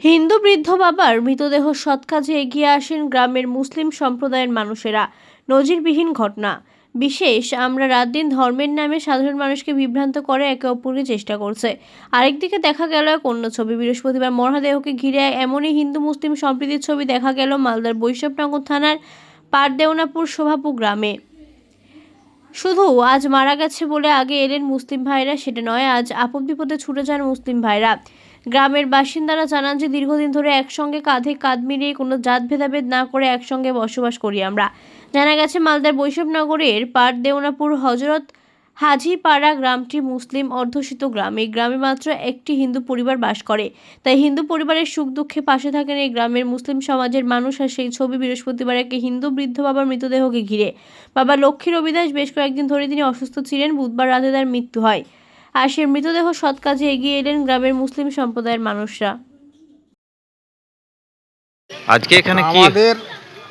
হিন্দু বৃদ্ধ বাবার মৃতদেহ সৎকাজে এগিয়ে আসেন গ্রামের মুসলিম সম্প্রদায়ের মানুষেরা। নজিরবিহীন ঘটনা। বিশেষ, আমরা রাত দিন ধর্মের নামে সাধারণ মানুষকে বিভ্রান্ত করে একে অপরকে চেষ্টা করছে। আরেকদিকে দেখা গেল এক অন্য ছবি। বৃহস্পতিবার মরহাদেহকে ঘিরে এমনই হিন্দু মুসলিম সম্প্রীতির ছবি দেখা গেল মালদার বৈষ্ণবনগর থানার পারদেওনাপুর শোভাপু গ্রামে। শুধু আজ মারা গেছে বলে আগে এলেন মুসলিম ভাইরা, সেটা নয়, আজ আপদ বিপদে ছুটে যান মুসলিম ভাইরা। গ্রামের বাসিন্দারা জানান যে, দীর্ঘদিন ধরে একসঙ্গে কাঁধে কাঁধ মিলিয়ে কোনো জাত ভেদাভেদ না করে একসঙ্গে বসবাস করি আমরা। জানা গেছে, মালদার বৈষ্ণবনগরের পার দেওনাপুর হজরত হাজিপাড়া গ্রামটি মুসলিম অধ্যুষিত গ্রাম। এই গ্রামে মাত্র একটি হিন্দু পরিবার বাস করে। তাই হিন্দু পরিবারের সুখ দুঃখে পাশে থাকেন এই গ্রামের মুসলিম সমাজের মানুষ আর সেই ছবি বৃহস্পতিবার একটি হিন্দু বৃদ্ধ বাবার মৃতদেহকে ঘিরে। বাবা লক্ষ্মী রবিদাস বেশ কয়েকদিন ধরে তিনি অসুস্থ ছিলেন। বুধবার রাতে তার মৃত্যু হয়। আর সে মৃতদেহ সৎ কাজে এগিয়ে এলেন গ্রামের মুসলিম সম্প্রদায়ের মানুষরা। আজকে এখানে কি? আমাদের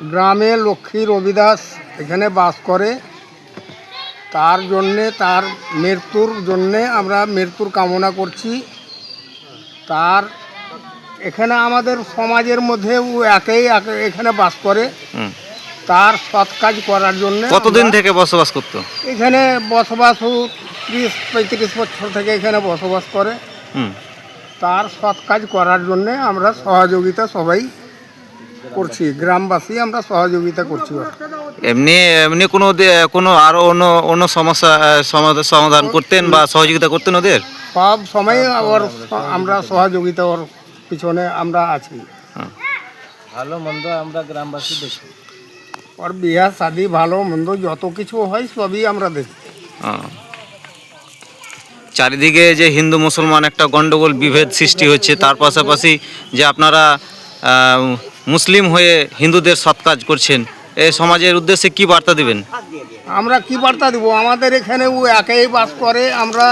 গ্রামে লক্ষ্মী রবিদাস এখানে বাস করে। তার জন্যে তার মৃত্যুর জন্যে আমরা মৃত্যুর কামনা করছি। তার এখানে আমাদের সমাজের মধ্যে ও একেই একে- এখানে বাস করে। তার সৎ কাজ করার জন্য কতদিন থেকে বসবাস করতো? এখানে বসবাস ও ত্রিশ পঁয়ত্রিশ বছর থেকে এখানে বসবাস করে। হুম। তার সৎ কাজ করার জন্য আমরা সহযোগিতা সবাই করছি গ্রামবাসী আমরা সহযোগিতা করছি। এমনি এমনি কোনো দে- কোনো আরও অন্য অন্য সমস্যা সমাধান করতেন বা সহযোগিতা করতেন ওদের? সব সময় ওর আমরা সহযোগিতা ওর পিছনে আমরা আছি। ভালো মন্দ আমরা গ্রামবাসী দেখি। ওর বিয়া শাদি ভালো মন্দ যত কিছু হয় সবই আমরা দেখি। চারিদিকে যে হিন্দু মুসলমান একটা গণ্ডগোল বিভেদ সৃষ্টি হচ্ছে, তার পাশাপাশি যে আপনারা মুসলিম হয়ে হিন্দুদের সৎ কাজ করছেন এই সমাজের উদ্দেশ্যে কি বার্তা দিবেন? আমরা কি বার্তা দিব? আমাদের এখানে ও একেই বাস করে, আমরা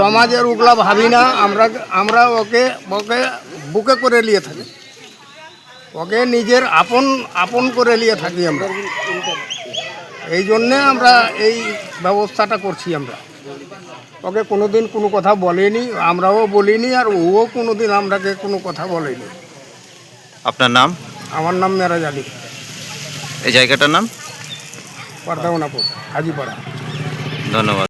সমাজের ওগুলা ভাবি না, আমরা আমরা ওকে ওকে বুকে করে নিয়ে থাকি। ওকে নিজের আপন আপন করে নিয়ে থাকি আমরা। এই জন্যে আমরা এই ব্যবস্থাটা করছি আমরা। ওকে কোনো দিন কোনো কথা বলেনি আমরাও বলিনি আর ওও কোনো দিন আমরাকে কোনো কথা বলেনি। আপনার নাম? আমার নাম মেরাজ আলী। এই জায়গাটার নাম? পারদাউনাপুর হাজিপাড়া। ধন্যবাদ।